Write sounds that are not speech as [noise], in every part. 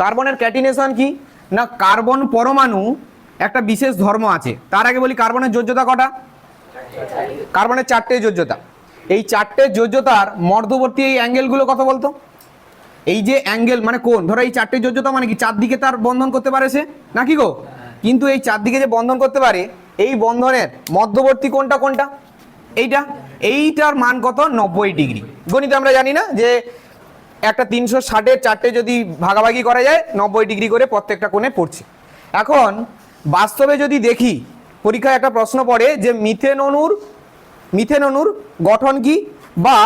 কার্বনের ক্যাটিনেশন কি? না, কার্বন পরমাণু একটা বিশেষ ধর্ম আছে। তার আগে বলি কার্বনের যোজ্যতা কটা? কার্বনের চারটে যোজ্যতা। এই চারটে যোজ্যতার মধ্যবর্তী এই অ্যাঙ্গেলগুলো কত বলতো? এই যে অ্যাঙ্গেল মানে কোন ধরো এই চারটে যোজ্যতা মানে কি? চারদিকে তার বন্ধন করতে পারে সে? নাকি গো? কিন্তু এই চারদিকে যে বন্ধন করতে পারে, এই বন্ধনের মধ্যবর্তী কোনটা কোনটা? এইটা। এইটার মান কত? নব্বই ডিগ্রি। গণিতে আমরা জানি না যে একটা তিনশো ষাটের চারটে যদি ভাগাভাগি করা যায়, নব্বই ডিগ্রি করে প্রত্যেকটা কোণে পড়ছে। এখন, বাস্তবে যদি দেখি, পরীক্ষায় একটা প্রশ্ন পড়ে যে মিথেন অণুর মিথেন অণুর গঠন কি? বা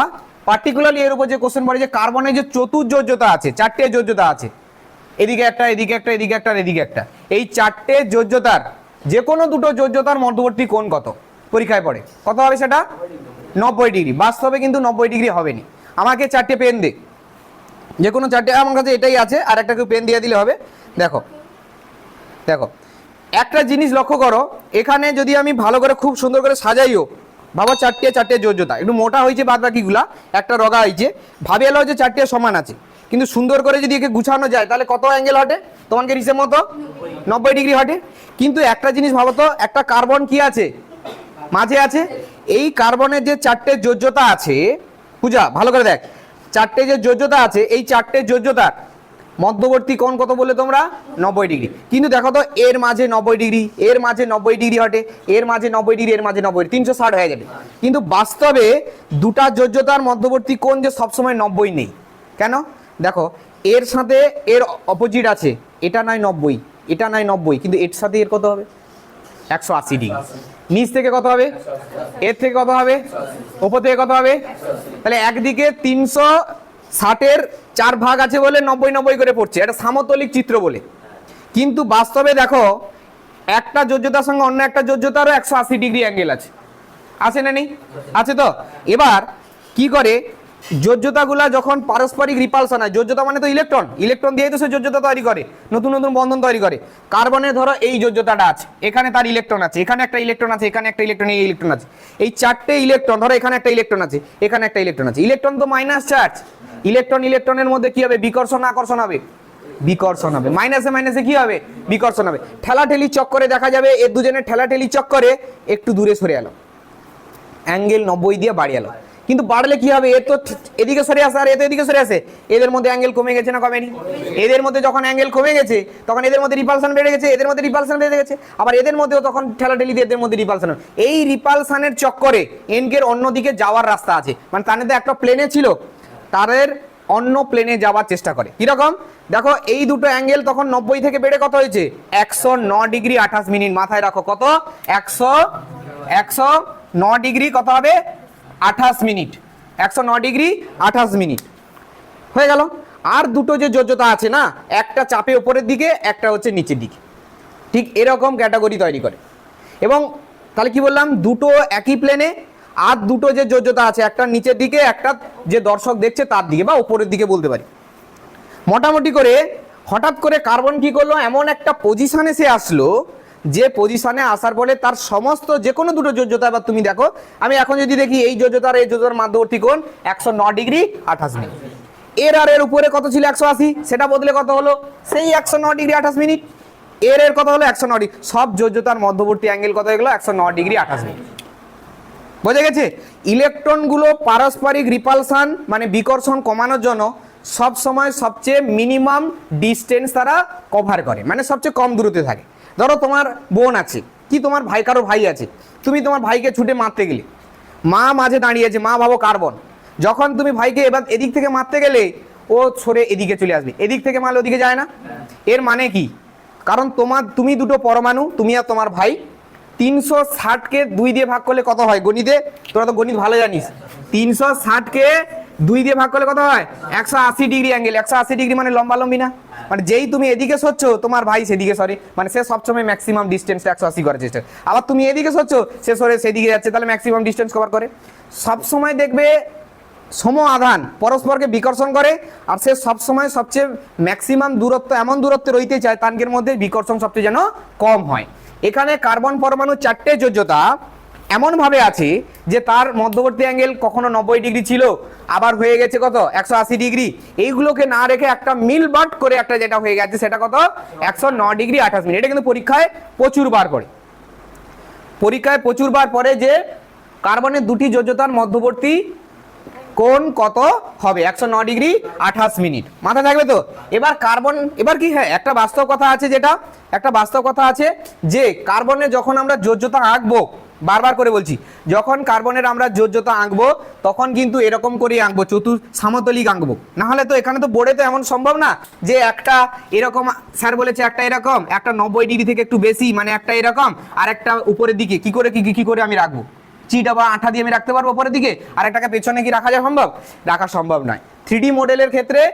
পার্টিকুলারলি এর উপর যে কোশ্চেন পড়ে যে কার্বনের যে চতুর্যোজ্যতা আছে, চারটে যোজ্যতা আছে, এদিকে একটা এদিকে একটা এদিকে একটা এদিকে একটা। এই চারটে যোজ্যতার, যে কোনো দুটো যোজ্যতার মধ্যবর্তী কোণ কত? পরীক্ষায় পড়ে। কত হবে সেটা? নব্বই ডিগ্রি। বাস্তবে কিন্তু নব্বই ডিগ্রি হবে না আমাকে চারটে পেন দে। যে কোনো চারটে আমার কাছে এটাই আছে, আর একটা কেউ পেন দিয়ে দিলে হবে। দেখো দেখো, একটা জিনিস লক্ষ্য করো, এখানে যদি আমি ভালো করে, খুব সুন্দর করে সাজাইও ভাবো চারটে চারটে যোজ্যতা একটু মোটা হয়েছে বাদ বাকিগুলা একটা রগা হয়েছে ভাবে এলো যে চারটে সমান আছে, কিন্তু সুন্দর করে যদি একে গুছানো যায়, তাহলে কত অ্যাঙ্গেল হটে? তোমাকে হিসেব মতো? নব্বই ডিগ্রি হটে। কিন্তু একটা জিনিস ভাবো তো, একটা কার্বন কি আছে? মাঝে আছে। এই কার্বনের যে চারটে যোজ্যতা আছে, পূজা, ভালো করে দেখ চারটে যে যোজ্যতা আছে, এই চারটে যোজ্যতার মধ্যবর্তী কোণ কত বললে তোমরা? নব্বই ডিগ্রি। কিন্তু দেখো তো, এর মাঝে নব্বই ডিগ্রি, এর মাঝে নব্বই ডিগ্রি হটে, এর মাঝে নব্বই ডিগ্রি, এর মাঝে নব্বই তিনশো ষাট হয়ে যাবে। কিন্তু বাস্তবে দুটা যোজ্যতার মধ্যবর্তী কোণ যে সবসময় নব্বই নেই। কেন? দেখো, এর সাথে এর অপোজিট আছে, এটা নয় নব্বই, এটা নয় নব্বই, কিন্তু এর সাথে এর কত হবে? একশো আশি ডিগ্রি। নিচ থেকে কত হবে? এর থেকে কত হবে? ওপর থেকে কত হবে? তাহলে একদিকে তিনশো ষাটের চার ভাগ আছে বলে নব্বই নব্বই করে পড়ছে। এটা সামতলিক চিত্র বলে। কিন্তু বাস্তবে দেখো, একটা যোজ্যতার সঙ্গে অন্য একটা যোজ্যতারও একশো আশি ডিগ্রি অ্যাঙ্গেল আছে। আছে না নেই? আছে তো? এবার কি করে যোজ্যতাগুলা যখন পারস্পরিক রিপালশন হয় যোজ্যতা মানে তো ইলেকট্রন ইলেকট্রন দিয়ে তো সে যোজ্যতা তৈরি করে, নতুন নতুন বন্ধন তৈরি করে। কার্বনে ধরো এই যোজ্যতাটা আছে, এখানে তার ইলেকট্রন আছে, এখানে একটা ইলেকট্রন আছে, এখানে একটা ইলেকট্রন এই ইলেকট্রন আছে। এই চারটে ইলেকট্রন ধরো এখানে একটা ইলেকট্রন আছে, এখানে একটা ইলেকট্রন আছে। ইলেকট্রন তো মাইনাস চার্জ ইলেকট্রন ইলেকট্রনের মধ্যে কি হবে? বিকর্ষণ, আকর্ষণ হবে। বিকর্ষণ হবে। মাইনাসে মাইনাসে কি হবে? বিকর্ষণ হবে। ঠেলা ঠেলাঠেলি চক্করে দেখা যাবে, এর দুজনের ঠেলাঠেলি চক্করে একটু দূরে সরে এলো। অ্যাঙ্গেল নব্বই দিয়ে বাড়িয়ে এলো। কিন্তু বাড়লে কি হবে? এ তো এদিকে সরে আসে, আর এ তো এদিকে সরে আসে। এদের মধ্যে অ্যাঙ্গেল কমে গেছে না কমেনি? এদের মধ্যে যখন অ্যাঙ্গেল কমে গেছে, তখন এদের মধ্যে রিপালসান বেড়ে গেছে, এদের মধ্যে রিপালসান বেড়ে গেছে। আবার এদের মধ্যেও তখন ঠেলাঠেলি দিয়ে এদের মধ্যে রিপালসান এই রিপালসানের চক্করে এনকের অন্যদিকে যাওয়ার রাস্তা আছে। মানে মধ্যে একটা প্লেনে ছিল, তাদের অন্য প্লেনে যাওয়ার চেষ্টা করে। কীরকম? দেখো, এই দুটো অ্যাঙ্গেল তখন নব্বই থেকে বেড়ে কত হয়েছে? একশো ন ডিগ্রি আঠাশ মিনিট। মাথায় রাখো কত? একশো একশো ন ডিগ্রি কত হবে? আঠাশ মিনিট। একশো ন ডিগ্রি, আঠাশ মিনিট। হয়ে গেল। আর দুটো যে যোজ্যতা আছে না, একটা চাপে ওপরের দিকে, একটা হচ্ছে নিচের দিকে। ঠিক এরকম ক্যাটাগরি তৈরি করে। এবং তাহলে কি বললাম, দুটো একই প্লেনে আর দুটো যে যোজ্যতা আছে, একটা নিচের দিকে, একটা যে দর্শক দেখছে তার দিকে, বা উপরের দিকে বলতে পারি। মোটামুটি করে হঠাৎ করে কার্বন কি করল? এমন একটা পজিশানে সে আসলো যে পজিশনে আসার ফলে তার সমস্ত যে কোনো দুটো যোজ্যতা এবার তুমি দেখো। আমি এখন যদি দেখি এই যোজ্যতার এই যোজ্যতার মধ্যবর্তী কোণ একশো ন ডিগ্রি আঠাশ মিনিট। এর আর এর উপরে কত ছিল একশো আশি? সেটা বদলে কত হলো? সেই একশো ন ডিগ্রি আঠাশ মিনিট। এর এর কত হলো? একশো ন ডিগ্রি। সব যোজ্যতার মধ্যবর্তী অ্যাঙ্গেল কত হয়ে গেলো? একশো ন ডিগ্রি আঠাশ মিনিট। বোঝা গেছে? ইলেকট্রনগুলো পারস্পরিক রিপালসান মানে বিকর্ষণ কমানোর জন্য সব সময় সবচেয়ে মিনিমাম ডিস্টেন্স তারা কভার করে। মানে সবচেয়ে কম দূরত্বে থাকে। ধরো তোমার বোন আছে, কি তোমার ভাই, কারও ভাই আছে, তুমি তোমার ভাইকে ছুটে মারতে গেলে, মা মাঝে দাঁড়িয়ে আছে, মা ভাবো কার্বন যখন তুমি ভাইকে এবার এদিক থেকে মারতে গেলে, ও সরে এদিকে চলে আসবে, এদিক থেকে মারলে ওদিকে যায় না, এর মানে কি? কারণ তোমার, তুমি দুটো পরমাণু, তুমি আর তোমার ভাই, তিনশো ষাটকে দুই দিয়ে ভাগ করলে কত হয়? গণিতে, তোরা তো গণিত ভালো জানিস, তিনশো ষাটকে দুই দিয়ে ভাগ করলে কত হয়? একশো আশি ডিগ্রি অ্যাঙ্গেল, একশো আশি ডিগ্রি মানে লম্বা লম্বি না? মানে যেই তুমি এদিকে সরছ, তোমার ভাই সেদিকে সরে। মানে সে সবসময় ম্যাক্সিমাম ডিস্টেন্স একশো আশি করার চেষ্টা আবার তুমি এদিকে সরছ, সে সরে সেদিকে যাচ্ছে, তাহলে ম্যাক্সিমাম ডিস্টেন্স কভার করে। সবসময় দেখবে সম আধান পরস্পরকে বিকর্ষণ করে, আর সে সবসময় সবচেয়ে ম্যাক্সিমাম দূরত্ব, এমন দূরত্বে রইতে চায় তানকের মধ্যে বিকর্ষণ সবচেয়ে যেন কম হয়। এখানে কার্বন পরমাণু চারটে যোজ্যতা এমন ভাবে আছে যে তার মধ্যবর্তী অ্যাঙ্গেল কখনো নব্বই ডিগ্রি ছিল, আবার হয়ে গেছে কত? একশো আশি ডিগ্রি এইগুলোকে না রেখে একটা মিল বাট করে একটা যেটা হয়ে গেছে, সেটা কত? একশো ন ডিগ্রি আঠাশ মিনিট এটা কিন্তু পরীক্ষায় প্রচুর বার করে পরীক্ষায় প্রচুর বার পরে যে কার্বনের দুটি যোজ্যতার মধ্যবর্তী কোন কত হবে? একশো ন ডিগ্রি আঠাশ মিনিট মাথা থাকবে তো? এবার কার্বন, এবার কি হ্যাঁ একটা বাস্তব কথা আছে যেটা, একটা বাস্তব কথা আছে যে কার্বনে যখন আমরা যোজ্যতা আঁকবো বারবার করে বলছি, যখন কার্বনের আমরা যোজ্যতা আঁকবো, তখন কিন্তু এরকম করেই আঁকবো, চতুর সামতলিক আঁকবো। না হলে তো এখানে তো বোর্ডে তো এমন সম্ভব না যে একটা এরকম, স্যার বলেছে একটা এরকম, একটা নব্বই ডিগ্রি থেকে একটু বেশি মানে একটা এরকম, আর একটা উপরের দিকে, কি করে, কি, কি- কি করে আমি রাখব? চিটা বা আঠা দিয়ে আমি রাখতে পারব উপরের দিকে? আর একটাকে পেছনে কি রাখা যায় সম্ভব? রাখা সম্ভব নয়। থ্রি মডেলের ক্ষেত্রে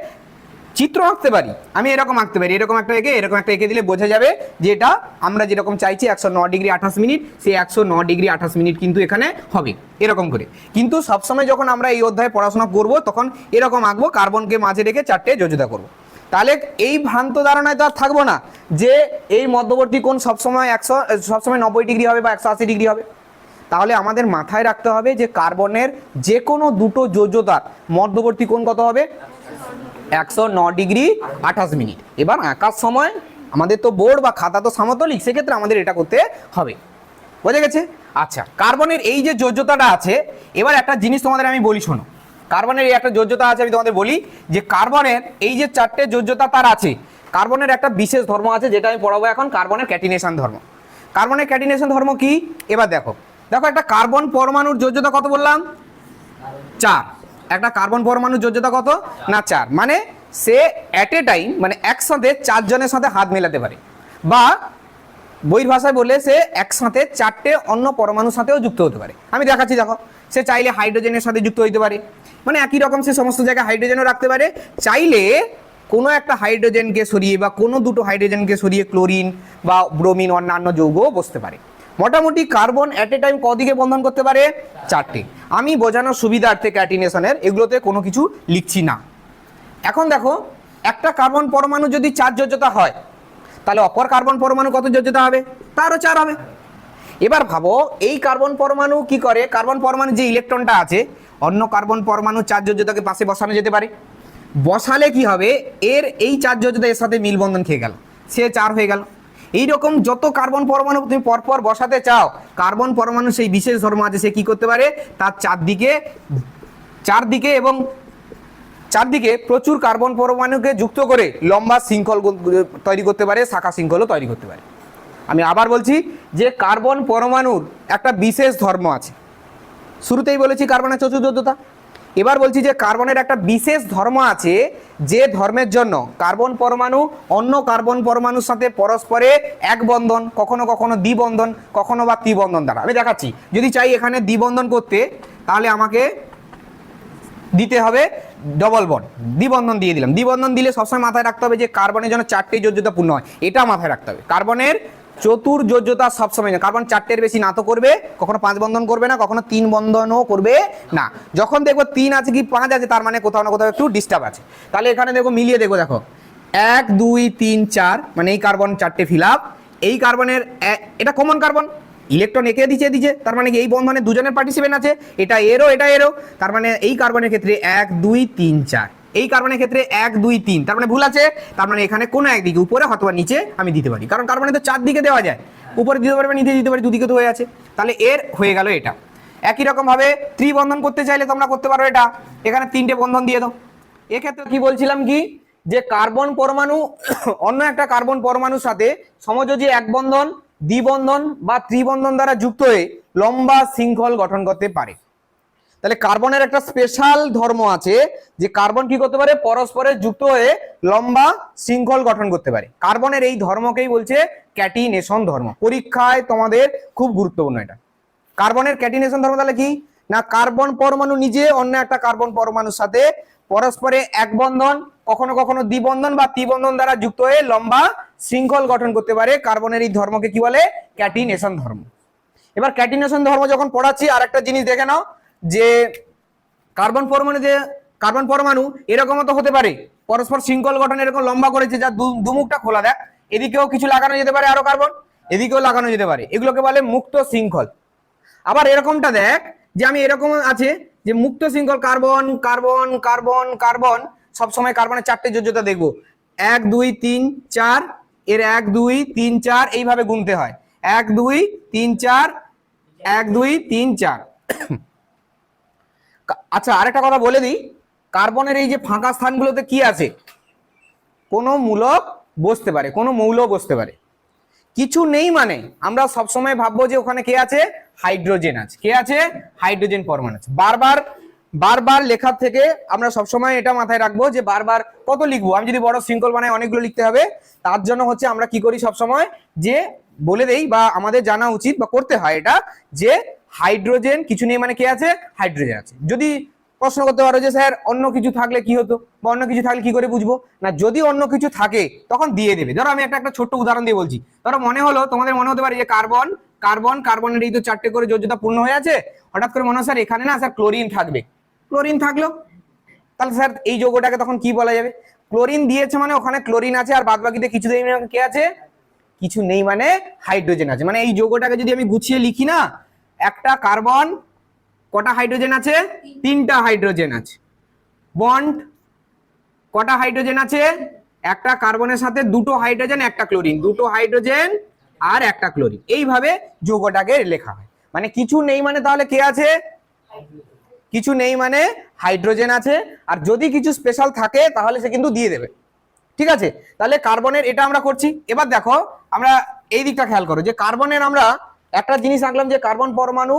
চিত্র আঁকতে পারি। আমি এরকম আঁকতে পারি। এরকম একটা এঁকে, এরকম একটা এঁকে দিলে বোঝা যাবে যে এটা আমরা যেরকম চাইছি একশো ন ডিগ্রি আঠাশ মিনিট, সেই একশো ন ডিগ্রি আঠাশ মিনিট কিন্তু এখানে হবে, এরকম করে। কিন্তু সবসময় যখন আমরা এই অধ্যায়ে পড়াশোনা করব, তখন এরকম আঁকবো, কার্বনকে মাঝে রেখে চারটে যোজতা করব। তাহলে এই ভ্রান্ত ধারণায় তো আর থাকব না যে এই মধ্যবর্তী কোণ সবসময় একশো, সবসময় নব্বই ডিগ্রি হবে বা একশো আশি ডিগ্রি হবে। তাহলে আমাদের মাথায় রাখতে হবে যে কার্বনের যে কোনো দুটো যোজ্যতার মধ্যবর্তী কোণ কত হবে? একশো ন ডিগ্রি আঠাশ মিনিট। এবার আঁকার সময় আমাদের তো বোর্ড বা খাতা তো সমতলিক সেক্ষেত্রে আমাদের এটা করতে হবে। বোঝা গেছে? আচ্ছা কার্বনের এই যে যোজ্যতাটা আছে, এবার একটা জিনিস তোমাদের আমি বলি, শোনো। কার্বনের এই একটা যোজ্যতা আছে, আমি তোমাদের বলি যে কার্বনের এই যে চারটে যোজ্যতা তার আছে, কার্বনের একটা বিশেষ ধর্ম আছে যেটা আমি পড়াবো এখন, কার্বনের ক্যাটিনেশন ধর্ম। কার্বনের ক্যাটিনেশন ধর্ম কি? এবার দেখো। দেখো, একটা কার্বন পরমাণুর যোজ্যতা কত বললাম? চার। একটা কার্বন পরমাণুর যোজ্যতা কত? না, চার। মানে সে অ্যাট এ টাইম মানে একসাথে চারজনের সাথে হাত মেলাতে পারে। বা বইয়ের ভাষায় বললে সে একসাথে চারটে অন্য পরমাণুর সাথেও যুক্ত হতে পারে। আমি দেখাচ্ছি, দেখো। সে চাইলে হাইড্রোজেনের সাথে যুক্ত হতে পারে। মানে একই রকম সে সমস্ত জায়গায় হাইড্রোজেনও রাখতে পারে। চাইলে কোনো একটা হাইড্রোজেনকে সরিয়ে বা কোনো দুটো হাইড্রোজেনকে সরিয়ে ক্লোরিন বা ব্রোমিন অন্যান্য যৌগও বসতে পারে। মোটামুটি কার্বন অ্যাট এ টাইম কদিকে বন্ধন করতে পারে? চারটে। আমি বোঝানোর সুবিধার্থে ক্যাটিনেশনের এগুলোতে কোনো কিছু লিখছি না। এখন দেখো, একটা কার্বন পরমাণু যদি চার যোজ্যতা হয়, তাহলে অপর কার্বন পরমাণু কত যোজ্যতা হবে? তারও চার হবে। এবার ভাবো, এই কার্বন পরমাণু কি করে? কার্বন পরমাণু যে ইলেকট্রনটা আছে, অন্য কার্বন পরমাণু চার যোজ্যতাকে পাশে বসানো যেতে পারে। বসালে কি হবে? এর এই চার যোজ্যতা এর সাথে মিলবন্ধন খেয়ে গেল। সে চার হয়ে গেল। এইরকম যত কার্বন পরমাণু তুমি পরপর বসাতে চাও, কার্বন পরমাণু সেই বিশেষ ধর্ম আছে, সে কি করতে পারে? তার চারদিকে চারদিকে এবং চারদিকে প্রচুর কার্বন পরমাণুকে যুক্ত করে লম্বা শৃঙ্খল তৈরি করতে পারে, শাখা শৃঙ্খলও তৈরি করতে পারে। আমি আবার বলছি যে কার্বন পরমাণুর একটা বিশেষ ধর্ম আছে। শুরুতেই বলেছি কার্বনের চতুর্যোদ্ধতা এবার বলছি যে কার্বনের একটা বিশেষ ধর্ম আছে যে ধর্মের জন্য কার্বন পরমাণু, অন্য কার্বন পরমাণুর সাথে পরস্পরে এক বন্ধন কখনো কখনো দ্বিবন্ধন, কখনো বা ত্রিবন্ধন দ্বারা। আমি দেখাচ্ছি। যদি চাই এখানে দ্বিবন্ধন করতে, তাহলে আমাকে দিতে হবে ডবল বন্ড দ্বিবন্ধন দিয়ে দিলাম। দ্বিবন্ধন দিলে সবসময় মাথায় রাখতে হবে যে কার্বনের জন্য চারটে যোজ্যতা পূর্ণ হয়। এটা মাথায় রাখতে হবে। কার্বনের চতুর যোজ্যতা সবসময় না। কার্বন চারটের বেশি না তো করবে, কখনো পাঁচ বন্ধন করবে না, কখনো তিন বন্ধনও করবে না। যখন দেখব তিন আছে কি পাঁচ আছে, তার মানে কোথাও না কোথাও একটু ডিস্টার্ব আছে। তাহলে এখানে দেখো, মিলিয়ে দেখো দেখো। এক, দুই, তিন, চার মানে এই কার্বন চারটে ফিল এই কার্বনের এটা কমন কার্বন ইলেকট্রন একে দিচ্ছে দিচ্ছে তার মানে এই বন্ধনে দুজনের পার্টিসিপেন্ট আছে, এটা এরও এটা এরও। তার মানে এই কার্বনের ক্ষেত্রে এক, দুই, তিন, চার। এই কার্বনের ক্ষেত্রে এক, দুই, তিন। তার মানে ভুল আছে। তার মানে এখানে কোনো একদিকে উপরে অথবা নিচে আমি দিতে পারি। কারণ কার্বনে তো চার দিকে দেওয়া যায়। উপরে দিতে পারবে, নিচে দিতে পারি দুদিকে তো হয়ে আছে। তাহলে এর হয়ে গেল এটা। একই রকম ভাবে ত্রিবন্ধন করতে চাইলে তোমরা করতে পারো এটা। এখানে তিনটে বন্ধন দিয়ে দাও। এক্ষেত্রে কি বলছিলাম কি? যে কার্বন পরমাণু, [coughs] অন্য একটা কার্বন পরমাণুর সাথে সমযোজী এক বন্ধন দ্বিবন্ধন বা ত্রিবন্ধন দ্বারা যুক্ত হয়ে লম্বা শৃঙ্খল গঠন করতে পারে। তাহলে কার্বনের একটা স্পেশাল ধর্ম আছে যে কার্বন কি করতে পারে? পরস্পরের যুক্ত হয়ে লম্বা শৃঙ্খল গঠন করতে পারে। কার্বনের এই ধর্মকেই বলছে ক্যাটিনেশন ধর্ম। পরীক্ষায় তোমাদের খুব গুরুত্বপূর্ণ এটা। কার্বনের ক্যাটিনেশন ধর্ম তাহলে কি? না, কার্বন পরমাণু নিজে, অন্য একটা কার্বন পরমাণুর সাথে পরস্পরে এক বন্ধন, কখনো কখনো দ্বিবন্ধন বা ত্রিবন্ধন দ্বারা যুক্ত হয়ে লম্বা শৃঙ্খল গঠন করতে পারে। কার্বনের এই ধর্মকে কি বলে? ক্যাটিনেশন ধর্ম। এবার ক্যাটিনেশন ধর্ম যখন পড়াচ্ছি আর একটা জিনিস দেখে নাও। যে কার্বন পরমাণু, যে কার্বন পরমাণু, এরকমও তো হতে পারে। পরস্পর শৃঙ্খল গঠন এরকম লম্বা করেছে, যা দুমুখটা খোলা, দেখ। এদিকেও কিছু লাগানো যেতে পারে আরও কার্বন, এদিকেও লাগানো যেতে পারে। এগুলোকে বলে মুক্ত শৃঙ্খল। আবার এরকমটা দেখ, যে আমি এরকম আছে, যে মুক্ত শৃঙ্খল, কার্বন কার্বন কার্বন কার্বন, সবসময় কার্বনের চারটে যোজ্যতা দেখব। এক, দুই, তিন, চার, এর এক, দুই, তিন, চার এইভাবে গুনতে হয়। এক, দুই, তিন, চার, এক, দুই, তিন, চার। আচ্ছা আরেকটা কথা বলে দিই। কার্বনের এই যে ফাঁকা স্থানগুলোতে কি আছে? কোনো মূলক বসতে পারে, কোনো মৌল বসতে পারে। কিছু নেই মানে আমরা সবসময় ভাববো যে ওখানে কে আছে? হাইড্রোজেন আছে। কে আছে? হাইড্রোজেন পরমাণু আছে। বারবার বারবার লেখার থেকে আমরা সবসময় এটা মাথায় রাখব যে বারবার কত লিখব? আমি যদি বড় শৃঙ্খল বানাই, অনেকগুলো লিখতে হবে। তার জন্য হচ্ছে আমরা কি করি সবসময়? যে বলে দেই বা আমাদের জানা উচিত বা করতে হয় এটা যে হাইড্রোজেন কিছু নেই মানে কে আছে? হাইড্রোজেন আছে। যদি প্রশ্ন করতে পারো যে, স্যার, অন্য কিছু থাকলে কি হতো? বা অন্য কিছু থাকলে কি করে বুঝব? না, যদি অন্য কিছু থাকে, তখন দিয়ে দেবে। ধরো আমি একটা একটা ছোট্ট উদাহরণ দিয়ে বলছি। ধরো মনে হলো, তোমাদের মনে হতে পারে যে, কার্বন কার্বন, কার্বনের এই তো চারটে করে যোজ্যতা পূর্ণ হয়ে আছে। হঠাৎ করে মনে হয় স্যার, এখানে না, স্যার, ক্লোরিন থাকবে। ক্লোরিন থাকল। তাহলে, স্যার, এই যৌগটাকে তখন কি বলা যাবে? ক্লোরিন দিয়েছে মানে ওখানে ক্লোরিন আছে, আর বাদ বাকিতে কিছু মানে কে আছে? কিছু নেই মানে হাইড্রোজেন আছে। মানে এই যৌগটাকে যদি আমি গুছিয়ে লিখি না একটা কার্বন, কটা হাইড্রোজেন আছে? তিনটা হাইড্রোজেন আছে। বন্ড, কটা হাইড্রোজেন আছে? একটা কার্বনের সাথে দুটো হাইড্রোজেন, একটা ক্লোরিন। দুটো হাইড্রোজেন আর একটা ক্লোরিন। এইভাবে যৌগটাকে লেখা হয়। মানে কিছু নেই মানে তাহলে কে আছে? কিছু নেই মানে হাইড্রোজেন আছে। আর যদি কিছু স্পেশাল থাকে, তাহলে সে কিন্তু দিয়ে দেবে। ঠিক আছে? তাহলে কার্বনের এটা আমরা করছি। এবার দেখো, আমরা এই দিকটা খেয়াল করো যে কার্বনের আমরা একটা জিনিস আঁকলাম যে কার্বন পরমাণু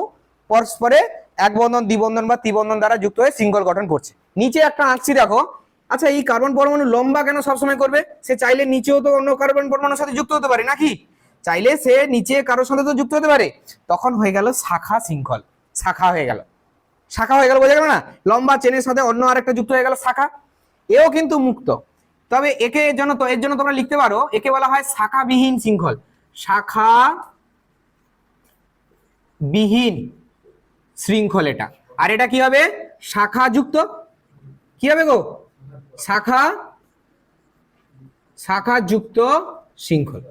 পরস্পরে এক বন্ধন দ্বিবন্ধন বা ত্রিবন্ধন দ্বারা যুক্ত হয়ে সিঙ্গল গঠন করছে। নিচে একটা আঁকছি দেখো। আচ্ছা এই কার্বন পরমাণু লম্বা কেন সবসময় করবে? সে চাইলে নিচেও তো অন্য কার্বন পরমাণুর সাথে যুক্ত হতে পারে, নাকি? চাইলে সে নিচে কারোর সাথে তো যুক্ত হতে পারে। তখন হয়ে গেল শাখা শৃঙ্খল। শাখা হয়ে গেল। শাখা হয়ে গেল বোঝা গেল না? লম্বা চেনের সাথে অন্য আরেকটা যুক্ত হয়ে গেল শাখা। এও কিন্তু মুক্ত। তবে একে জন্য তো, এর জন্য তোমরা লিখতে পারো, একে বলা হয় শাখাবিহীন শৃঙ্খল। শাখা বিহীন শৃঙ্খল এটা। আর এটা কি হবে? শাখা যুক্ত কি হবে গো? শাখা শাখা যুক্ত শৃঙ্খল।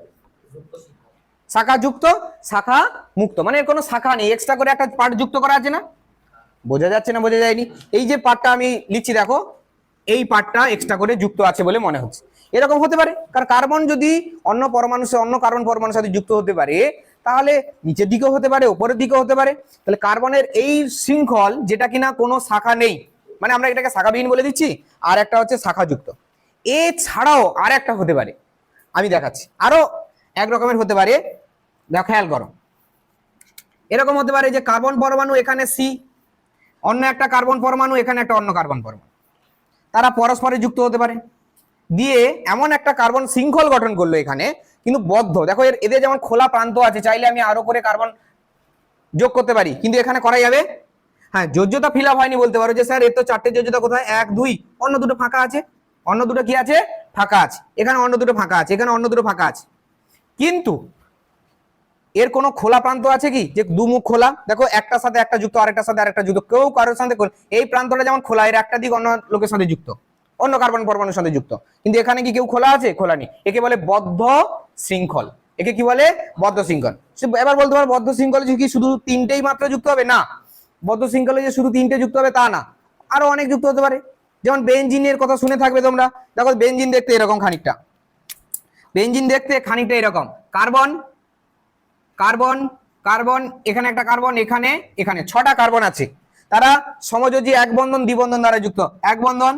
শাখা যুক্ত শাখা মুক্ত মানে এর কোনো শাখা নেই। এক্সট্রা করে একটা পার্ট যুক্ত করা আছে না? বোঝা যাচ্ছে না, বোঝা যায়নি? এই যে পার্টটা আমি লিখছি, দেখো, এই পার্টটা এক্সট্রা করে যুক্ত আছে বলে মনে হচ্ছে। এরকম হতে পারে। কারণ কার্বন যদি অন্য পরমাণুর সাথে অন্য কার্বন পরমাণুর সাথে যুক্ত হতে পারে তাহলে নিচের দিকেও হতে পারে, উপরের দিকেও হতে পারে। তাহলে কার্বনের এই শৃঙ্খল যেটা কিনা কোনো শাখা নেই মানে আমরা এটাকে শাখাবিহীন বলে দিচ্ছি, আর একটা হচ্ছে শাখাযুক্ত। এছাড়াও আর একটা হতে পারে, আমি দেখাচ্ছি। আরও এক রকমের হতে পারে খেয়াল করো। এরকম হতে পারে যে কার্বন পরমাণু এখানে সি অন্য একটা কার্বন পরমাণু এখানে একটা অন্য কার্বন পরমাণু। তারা পরস্পরে যুক্ত হতে পারে। দিয়ে এমন একটা কার্বন শৃঙ্খল গঠন করল এখানে কিন্তু বদ্ধ। দেখো, এর এদের যেমন খোলা প্রান্ত আছে, চাইলে আমি আরও করে কার্বন যোগ করতে পারি। কিন্তু এখানে করা যাবে? হ্যাঁ যোজ্যতা ফিল আপ হয়নি বলতে পারো যে, স্যার, এর তো চারটে যোজ্যতা কোথায়? এক, দুই। অন্য দুটো ফাঁকা আছে? অন্য দুটো কি আছে? ফাঁকা আছে। এখানে অন্য দুটো ফাঁকা আছে, এখানে অন্য দুটো ফাঁকা আছে। কিন্তু এর কোনো খোলা প্রান্ত আছে কি? যে দুমুখ খোলা? দেখো, একটার সাথে একটা যুক্ত, আরেকটার সাথে আরেকটা যুক্ত। কেউ কারোর সাথে এই প্রান্তটা যেমন খোলা, এর একটা দিক অন্য লোকের সাথে যুক্ত। অন্য কার্বন পরমাণুর সাথে যুক্ত। কিন্তু এখানে কি কেউ খোলা আছে? খোলা নেই। একে বলে বদ্ধ শৃঙ্খল। একে কি বলে? বদ্ধ শৃঙ্খল এবার বলতে পারো বদ্ধ শৃঙ্খলে কি শুধু তিনটেই মাত্র যুক্ত হবে? না। বদ্ধ শৃঙ্খলে যে শুধু তিনটে যুক্ত হবে তা না। আরও অনেক যুক্ত হতে পারে। যেমন বেঞ্জিনের কথা শুনে থাকবে তোমরা। দেখো বেঞ্জিন দেখতে এরকম খানিকটা। বেঞ্জিন দেখতে খানিকটা এরকম। কার্বন কার্বন কার্বন, এখানে একটা কার্বন, এখানে এখানে। ছটা কার্বন আছে। তারা সমযোজী এক বন্ধন দ্বিবন্ধন দ্বারা যুক্ত। এক বন্ধন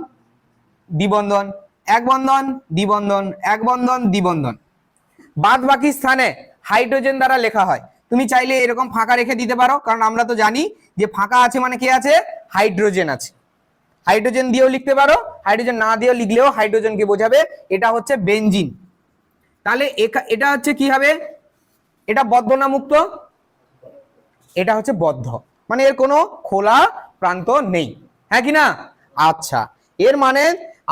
দ্বিবন্ধন এক বন্ধন দ্বিবন্ধন এক বন্ধন দ্বিবন্ধন বাদ বাকি স্থানে হাইড্রোজেন দ্বারা লেখা হয়। তুমি চাইলে এরকম ফাঁকা রেখে দিতে পারো, কারণ আমরা তো জানি যে ফাঁকা আছে মানে কি আছে? হাইড্রোজেন আছে। হাইড্রোজেন দিয়েও লিখতে পারো, হাইড্রোজেন না দিয়েও লিখলেও হাইড্রোজেনকে বোঝাবে, এটা হচ্ছে বেনজিন। তাহলে এটা হচ্ছে কি হবে? এটা বদ্ধ না মুক্ত এটা হচ্ছে বদ্ধ। মানে এর কোনো খোলা প্রান্ত নেই। হ্যাঁ কি না? আচ্ছা এর মানে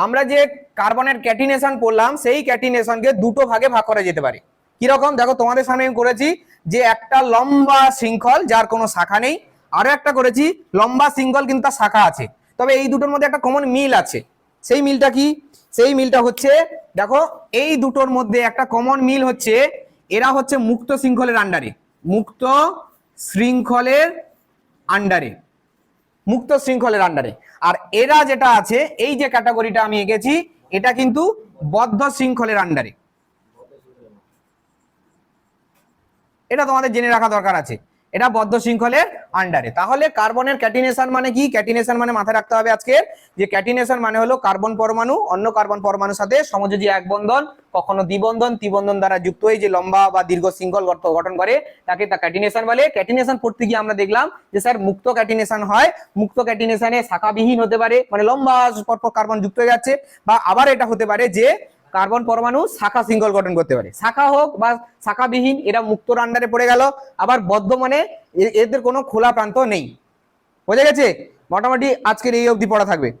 আমরা যে কার্বনের ক্যাটিনেশন করলাম সেই ক্যাটিনেশনকে দুটো ভাগে ভাগ করা যেতে পারে। কীরকম? দেখো, তোমাদের সামনে আমি করেছি যে একটা লম্বা শৃঙ্খল, যার কোনো শাখা নেই। আরও একটা করেছি, লম্বা শৃঙ্খল কিন্তু তার শাখা আছে। তবে এই দুটোর মধ্যে একটা কমন মিল আছে। সেই মিলটা কি? সেই মিলটা হচ্ছে, দেখো, এই দুটোর মধ্যে একটা কমন মিল হচ্ছে, এরা হচ্ছে মুক্ত শৃঙ্খলের আন্ডারে মুক্ত শৃঙ্খলের আন্ডারে মুক্ত শৃঙ্খলের আন্ডারে আর এরা যেটা আছে, এই যে ক্যাটাগরিটা আমি এঁকেছি এটা কিন্তু বদ্ধ শৃঙ্খলের আন্ডারে এটা তোমাদের জেনে রাখা দরকার আছে। এটা বদ্ধ শৃঙ্খলের আন্ডারে তাহলে কার্বনের ক্যাটিনেশন মানে কি? ক্যাটিনেশন মানে মাথায় রাখতে হবে আজকে যে ক্যাটিনেশন মানে হলো কার্বন পরমাণু, অন্য কার্বন পরমাণুর সাথে সমযোজী এক বন্ধন, কখনো দ্বিবন্ধন, ত্রিবন্ধন দ্বারা যুক্ত হয়ে যে লম্বা বা দীর্ঘ শৃঙ্খল গঠন করে, তাকে তা ক্যাটিনেশন বলে। ক্যাটিনেশন পড়তে গিয়ে আমরা দেখলাম যে স্যার মুক্ত ক্যাটিনেশন হয়। মুক্ত ক্যাটিনেশনে শাখাবিহীন হতে পারে মানে লম্বা পরপর কার্বন যুক্ত হয়ে যাচ্ছে বা আবার এটা হতে পারে যে কার্বন পরমাণু শাখা শৃঙ্খল গঠন করতে পারে। শাখা হোক বা শাখাবিহীন, এরা মুক্ত আন্ডারে পড়ে গেল, আবার বদ্ধ মানে এদের কোনো খোলা প্রান্ত নেই। বোঝা গেছে? মোটামুটি আজকের এই অবধি পড়া থাকবে।